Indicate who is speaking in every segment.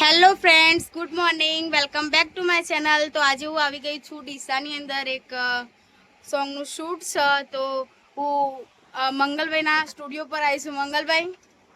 Speaker 1: Hello friends good morning welcome back to my channel. તો આજે હું આવી ગઈ છું ડીસાની અંદર એક સોંગનું શૂટ છે. તો હું મંગલભાઈના સ્ટુડિયો પર આવી છું. મંગલભાઈ?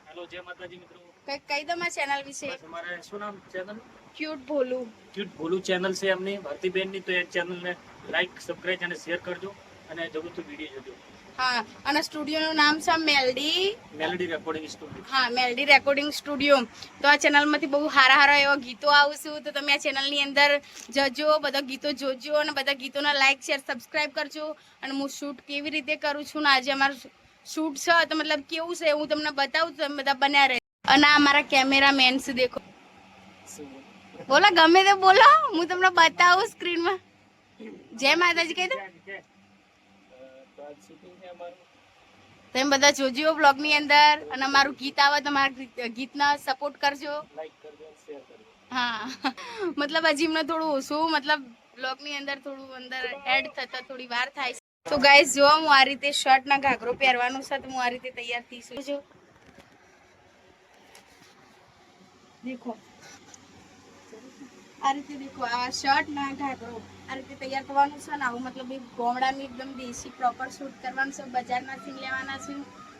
Speaker 2: હેલો જય માતાજી મિત્રો.
Speaker 1: કંઈક કહી દો મારા ચેનલ વિશે?
Speaker 2: તમારે શું નામ? Channel?
Speaker 1: Cute Bholu.
Speaker 2: Cute Bholu channel છે એમની ભારતીબેનની. તો એ ચેનલને લાઈક સબસ્ક્રાઇબ અને શેર કરજો. અને જરૂરથી વીડિયો જોજો.
Speaker 1: હા અને સ્ટુડિયોનું નામ છે મેલડી.
Speaker 2: મેલડી રેકોર્ડિંગ સ્ટુડિયો
Speaker 1: હા મેલડી રેકોર્ડિંગ સ્ટુડિયો તો આ ચેનલમાંથી બહુ સારા સારા એવા ગીતો આવશું તો તમે આ ચેનલની અંદર જજો બધા ગીતો જોજો અને બધા ગીતોના લાઇક શેર સબસ્ક્રાઇબ કરજો. અને હું શૂટ કેવી રીતે કરું છું ને આજે અમારું શૂટ છે તો મતલબ કેવું છે હું તમને બતાવું તમે બધા બન્યા રહે અને આ મારા કેમેરા મેન છે દેખો. બોલો ગમે તે બોલો હું તમને બતાવું સ્ક્રીનમાં જય માતાજી કહી દો
Speaker 2: તો આજ શૂટિંગ છે અમારું
Speaker 1: તમે બધા જોજો બ્લોગની અંદર અને મારું ગીત આવે તો મારા ગીત- ગીતના સપોર્ટ કરજો. હા. મતલબ હજી એમને થોડું ઓછું મતલબ બ્લોગની અંદર થોડું અંદર એડ થતા થોડી વાર થાય. છે તો ગાઈઝ જો હું આ રીતે શર્ટ ના ઘાઘરો પહેરવાનું છે તો હું આ રીતે તૈયાર થઈશું. જો. દેખો. આ રીતે દેખો આ શર્ટ ના ઘાઘરો આ રીતે તૈયાર કરવાનું છે ને આવું મતલબ એ ગોમડાની એકદમ દેશી પ્રોપર શૂટ કરવાનું છે. બજારમાંથી લેવાના છે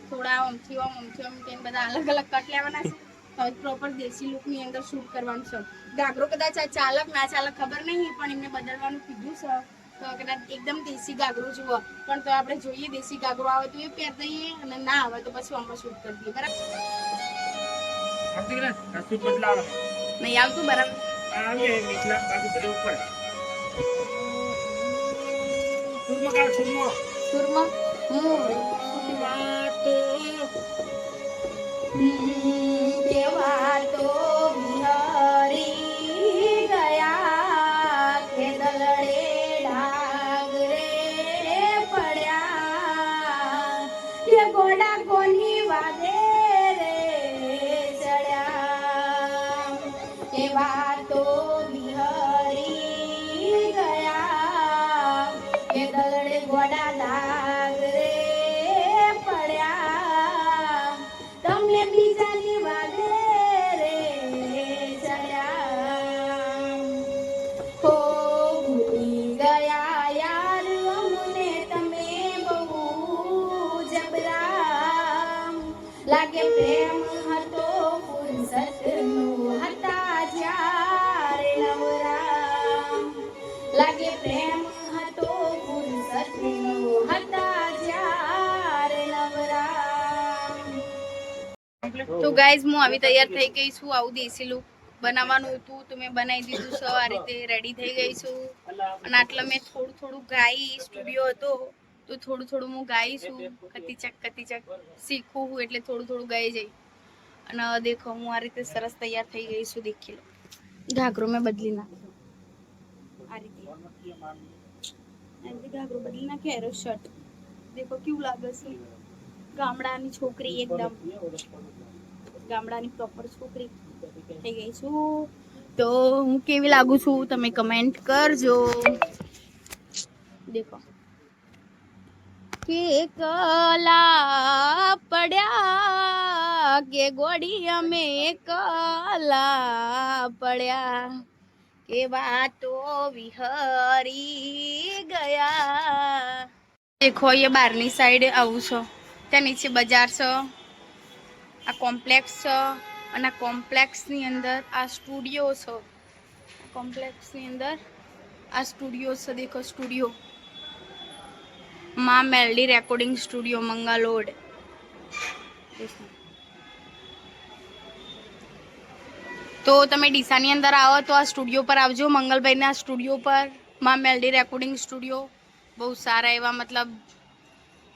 Speaker 1: થોડા ઓમથી ઓમ ઓમથી ઓમ કેમ બધા અલગ અલગ કટ લેવાના છે. તો પ્રોપર દેશી લુકની અંદર શૂટ કરવાનું છે. ઘાઘરો કદાચ આ ચાલક ના ચાલક ખબર નહીં પણ એમને બદલવાનું કીધું છે. તો કદાચ એકદમ દેશી ગાઘરો જુઓ. પણ તો આપણે જોઈએ દેશી ગાઘરો આવે તો એ પહેર દઈએ અને ના આવે તો પછી અમે શૂટ કરી દઈએ. બરાબર? નહીં આવતું બરાબર.
Speaker 2: આવે નીચલા બાકી બધું ઉપર. સુરમાં કાઢ, સુરમાં.
Speaker 1: સુરમાં? હું?
Speaker 2: વાતો?
Speaker 1: કેવા તો વિહરી ગયા કે દલડે ડાગ પડ્યા. કે ગોડા કોની વાદે રે ચડ્યા. તો ગાઈઝ હું આવી તૈયાર થઈ ગઈ છું. આવું દેશી બનાવવાનું હતું તો મેં બનાવી દીધું છે. આ રીતે રેડી થઈ ગઈ છું. અને આટલા મેં થોડું થોડું ગાઈ સ્ટુડિયો હતો તો થોડું થોડું હું ગાઈશું કતીચક કતીચક શીખું હું એટલે થોડું થોડું ગાઈ જઈ. અને દેખો, હું આ રીતે સરસ તૈયાર થઈ ગઈ છું, દેખી લો. ઘાઘરો મેં બદલી નાખ્યો. આ રીતે. ઘાઘરો બદલી નાખ્યો, એરો શર્ટ દેખો કેવું લાગે છે. ગામડાની છોકરી એકદમ. ગામડાની પ્રોપર છોકરી થઈ ગઈ છું. તો હું કેવી લાગુ છું? તમે કમેન્ટ કરજો. દેખો. કે કલા પડ્યા કે ગોડી અમે કલા પડ્યા કે વાતો વિહરી ગયા. દેખો એ બહારની સાઈડ આવું છો. ત્યાં નીચે બજાર છે. આ કોમ્પ્લેક્સ છે અને આ કોમ્પ્લેક્સની અંદર આ સ્ટુડિયો છે. કોમ્પ્લેક્સની અંદર આ સ્ટુડિયો છે. દેખો સ્ટુડિયો માં મેલડી રેકોર્ડિંગ સ્ટુડિયો મંગાલોડ. તો તમે ડીસાની અંદર આવો તો આ સ્ટુડિયો પર આવજો. મંગલભાઈના સ્ટુડિયો પરમાં મેલડી રેકોર્ડિંગ સ્ટુડિયો બહુ સારા એવા મતલબ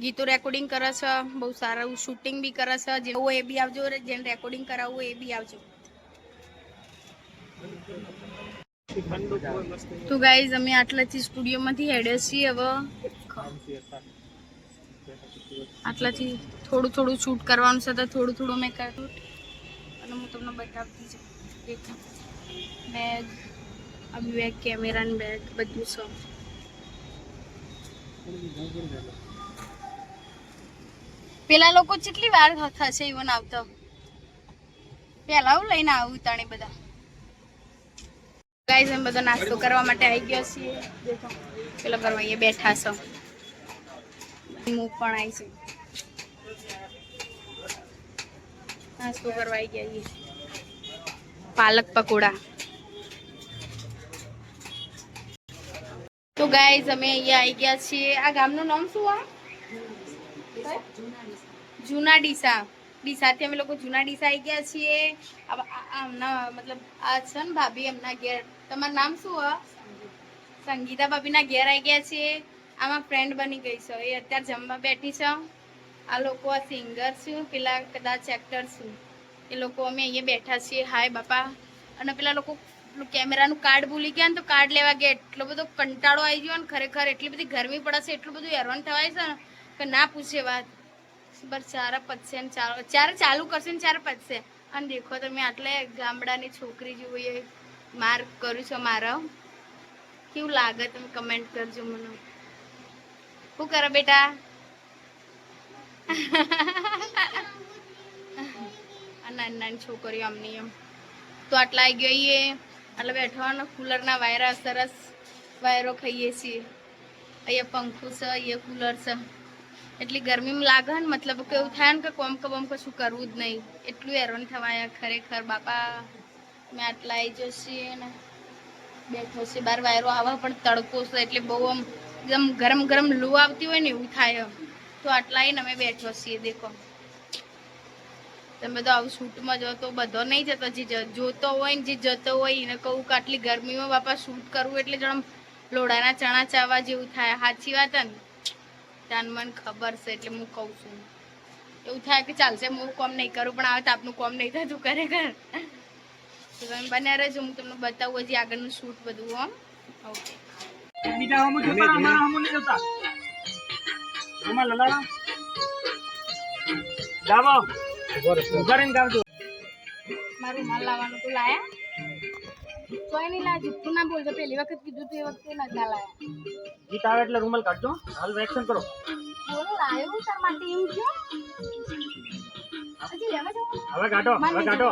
Speaker 1: ગીતો રેકોર્ડિંગ કરે છે, બહુ સારું શૂટિંગ બી કરે છે જે એ બી આવજો, જેને રેકોર્ડિંગ કરાવવું એ બી આવજો. તો ગાઈઝ અમે આટલાથી સ્ટુડિયોમાંથી હેડે છીએ હવે. આટલાથી થોડું થોડું શૂટ કરવાનું છે, તો થોડું થોડું મેં કર્યું. અને હું તમને બતાવતી છું દેખો બેગ આ બેગ કેમેરાની બેગ બધું છે. પેલા લોકો કેટલી વાર થશે ઈવન આવતો? પેલા હું લઈને આવું તાણે બધા. ગાઈઝ એમ બધો નાસ્તો કરવા માટે આવી ગયો છીએ. પેલો કરવા બેઠા છો. હું પણ આવી છું. નાસ્તો કરવા આવી ગયા પાલક પકોડા. તો ગાઈઝ અમે અહીંયા આવી ગયા છીએ. આ ગામનું નામ શું આ? જૂના ડીસા. ડીસાથી અમે લોકો જૂના ડીસા આવી ગયા છીએ. આમના મતલબ આ છે ને ભાભી એમના ઘેર. તમારું નામ શું હા? સંગીતા ભાભીના ઘેર આવી ગયા છીએ. આમાં ફ્રેન્ડ બની ગઈ છે. એ અત્યારે જમવા બેઠી છે. આ લોકો આ સિંગર છું, પેલા કદાચ એક્ટર છું. એ લોકો અમે અહીંયા બેઠા છીએ. હાય બાપા. અને પેલા લોકો કેમેરાનું કાર્ડ ભૂલી ગયા ને તો કાર્ડ લેવા ગયા. એટલો બધો કંટાળો આવી ગયો ને ખરેખર. એટલી બધી ગરમી પડે એટલું બધું હેરાન થવાય છે કે ના પૂછે વાત. બસ ચારે પતશે ને ચાર ચારે ચાલુ કરશે ને ચારે પતશે. અને દેખો તમે આટલે ગામડાની છોકરી જેવું એ માર્ક કર્યું છે મારો. કેવું લાગે તમે કમેન્ટ કરજો મને. શું કરો બેટા? નાની નાની છોકરીઓ અમની એમ. તો આટલા આવી ગઈએ એટલે બેઠવાનો કુલરના વાયરા સરસ વાયરો ખાઈએ છીએ. અહીંયા પંખો છે, અહીંયા કુલર છે. એટલી ગરમીમાં લાગે ને, મતલબ કે એવું થાય ને કે કોમ કે બોમ કશું કરવું જ નહીં. એટલું હેરાન થવાય ખરેખર. બાપા, મેં આટલા આવી જશે ને બેઠો છે, બાર વાયરો આવે પણ તડકો છે, એટલે બહુ આમ એકદમ ગરમ ગરમ લૂ આવતી હોય ને એવું થાય. તો આટલા આવીને અમે બેઠો છીએ, દેખો. તમે તો આવું શૂટમાં જો તો બધો નહીં જતો, જે જોતો હોય ને, જે જતો હોય એને કહું કે આટલી ગરમીમાં બાપા શૂટ કરવું એટલે જણ લોડાના ચણા ચાવા જેવું થાય. સાચી વાત ને? ત્યાં મને ખબર છે એટલે હું કહું છું. એવું થાય કે ચાલશે હું કોમ નહીં કરું પણ આવે તો આપનું કોમ નહીં થતું ઘર. તો તમે બને રહેજો હું તમને બતાવું હજી આગળનું શૂટ બધું ઓકે
Speaker 2: આમાં ગાવજો
Speaker 1: મારું માલ લાવવાનું તો લાયા? કોઈ નહીં લાયા જુઠ્ઠું ના બોલજો પહેલી વખત કીધું તું એ વખતે નતા લાયા
Speaker 2: ગીત આવે એટલે રૂમાલ કાઢજો. હાલ રિએક્શન કરો.
Speaker 1: બોલો લાયો તાર માટે એવું છે? હજી લેવા જવાનું
Speaker 2: હવે કાઢો હવે કાઢો.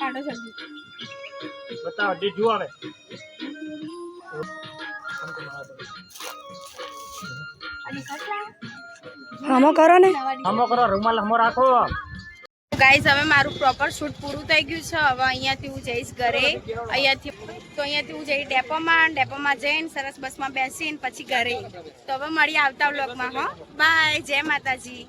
Speaker 1: કાઢો જલ્દી.
Speaker 2: બતાવો જે જુઓ આવે
Speaker 3: હમો કરો ને.
Speaker 2: હમો કરો રૂમાલ હમો રાખો.
Speaker 1: ગાઈઝ હવે મારું પ્રોપર શૂટ પૂરું થઈ ગયું છે. હવે અહીંયાથી હું જઈશ ઘરે. અહીંયાથી તો અહીંયાથી હું જઈશ ડેપોમાં ડેપોમાં જઈને સરસ બસમાં બેસીને પછી ઘરે. તો હવે મળીએ આવતા વ્લોગમાં હો. બાય જય માતાજી.